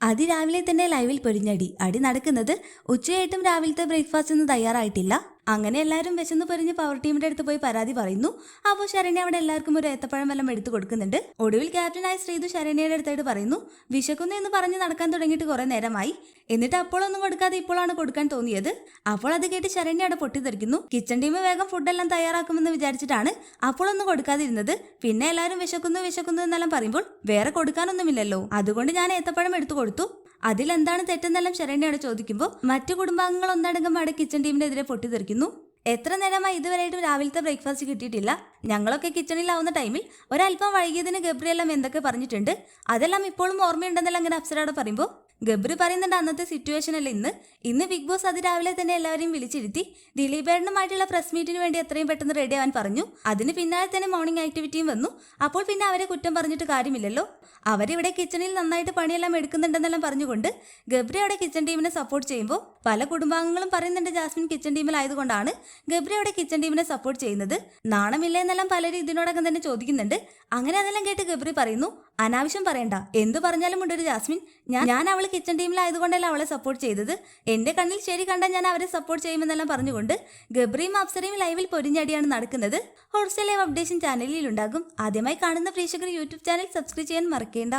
അതിരാവിലെ തന്നെ ലൈവിൽ പൊരിഞ്ഞടി. അടി നടക്കുന്നത് ഉച്ചയായിട്ടും രാവിലത്തെ ബ്രേക്ക്ഫാസ്റ്റ് ഒന്നും തയ്യാറായിട്ടില്ല. അങ്ങനെ എല്ലാവരും വിശന്ന് പറഞ്ഞ് പവർ ടീമിന്റെ അടുത്ത് പോയി പരാതി പറയുന്നു. അപ്പോൾ ശരണ്യ അവിടെ എല്ലാവർക്കും ഒരു ഏത്തപ്പഴം വല്ലതും എടുത്തു കൊടുക്കുന്നുണ്ട്. ഒടുവിൽ ക്യാപ്റ്റനായ ശ്രീതു ശരണ്യയുടെ അടുത്തായിട്ട് പറയുന്നു വിശക്കുന്നു എന്ന് പറഞ്ഞ് നടക്കാൻ തുടങ്ങിയിട്ട് കുറെ നേരമായി. എന്നിട്ട് അപ്പോഴൊന്നും കൊടുക്കാതെ ഇപ്പോഴാണ് കൊടുക്കാൻ തോന്നിയത്. അപ്പോൾ അത് കേട്ട് ശരണ്യ അവിടെ പൊട്ടിത്തെറിക്കുന്നു. കിച്ചൺ ടീം വേഗം ഫുഡെല്ലാം തയ്യാറാക്കുമെന്ന് വിചാരിച്ചിട്ടാണ് അപ്പോഴൊന്നും കൊടുക്കാതിരുന്നത്. പിന്നെ എല്ലാവരും വിശക്കുന്നു വിശക്കുന്നു എന്നെല്ലാം പറയുമ്പോൾ വേറെ കൊടുക്കാനൊന്നുമില്ലല്ലോ. അതുകൊണ്ട് ഞാൻ ഏത്തപ്പഴം എടുത്തു കൊടുത്തു. അതിലെന്താണ് തെറ്റെന്നെല്ലാം ശരണ്യോട് ചോദിക്കുമ്പോൾ മറ്റു കുടുംബാംഗങ്ങൾ ഒന്നടങ്കം അവിടെ കിച്ചൺ ടീമിനെതിരെ പൊട്ടിത്തെറിക്കുന്നു. എത്ര നേരമായി ഇതുവരെയായിട്ടും രാവിലത്തെ ബ്രേക്ക്ഫാസ്റ്റ് കിട്ടിയിട്ടില്ല. ഞങ്ങളൊക്കെ കിച്ചണിലാവുന്ന ടൈമിൽ ഒരല്പം വൈകിയതിന് ഗബ്രിയെല്ലാം എന്തൊക്കെ പറഞ്ഞിട്ടുണ്ട്? അതെല്ലാം ഇപ്പോഴും ഓർമ്മയുണ്ടെന്നെല്ലാം അങ്ങനെ അപ്സരയോട് പറയുമ്പോൾ ഗബ്രി പറയുന്നുണ്ട് അന്നത്തെ സിറ്റുവേഷൻ അല്ല? ഇന്ന് ഇന്ന് ബിഗ് ബോസ് അതിരാവിലെ തന്നെ എല്ലാവരെയും വിളിച്ചിരുത്തി. ദിലീപേടനുമായിട്ടുള്ള പ്രസ് മീറ്റിന് വേണ്ടി എത്രയും പെട്ടെന്ന് റെഡി ആവാൻ പറഞ്ഞു. അതിന് പിന്നാലെ തന്നെ മോർണിംഗ് ആക്ടിവിറ്റിയും വന്നു. അപ്പോൾ പിന്നെ അവരെ കുറ്റം പറഞ്ഞിട്ട് കാര്യമില്ലല്ലോ. അവരിവിടെ കിച്ചണിൽ നന്നായിട്ട് പണിയെല്ലാം എടുക്കുന്നുണ്ടെന്നെല്ലാം പറഞ്ഞുകൊണ്ട് ഗബ്രി അവിടെ കിച്ചൺ ടീമിനെ സപ്പോർട്ട് ചെയ്യുമ്പോൾ പല കുടുംബാംഗങ്ങളും പറയുന്നുണ്ട് ജാസ്മിൻ കിച്ചൺ ടീമിലായതുകൊണ്ടാണ് ഗബ്രി അവിടെ കിച്ചൺ ടീമിനെ സപ്പോർട്ട് ചെയ്യുന്നത്. നാണമില്ല എന്നെല്ലാം പലരും ഇതിനോടകം തന്നെ ചോദിക്കുന്നുണ്ട്. അങ്ങനെ അതെല്ലാം കേട്ട് ഗബ്രി പറയുന്നു അനാവശ്യം പറയണ്ട. എന്തു പറഞ്ഞാലും ഉണ്ടൊരു ജാസ്മിൻ. ഞാൻ ഞാൻ അവൾ കിച്ചൺ ടീമിലായതുകൊണ്ടല്ല അവളെ സപ്പോർട്ട് ചെയ്തത്. എന്റെ കണ്ണിൽ ശരി കണ്ടാൽ ഞാൻ അവരെ സപ്പോർട്ട് ചെയ്യുമെന്നെല്ലാം പറഞ്ഞുകൊണ്ട് ഗബ്രിയും അപ്സരയും ലൈവിൽ പൊരിഞ്ഞടിയാണ് നടക്കുന്നത്. ഹോട്ട്സ്റ്റൽ ലൈവ് അപ്ഡേഷൻ ചാനലിൽ ഉണ്ടാകും ആദ്യമായി കാണുന്ന പ്രേക്ഷകർ യൂട്യൂബ് ചാനൽ സബ്സ്ക്രൈബ് ചെയ്യാൻ മറക്കേണ്ട.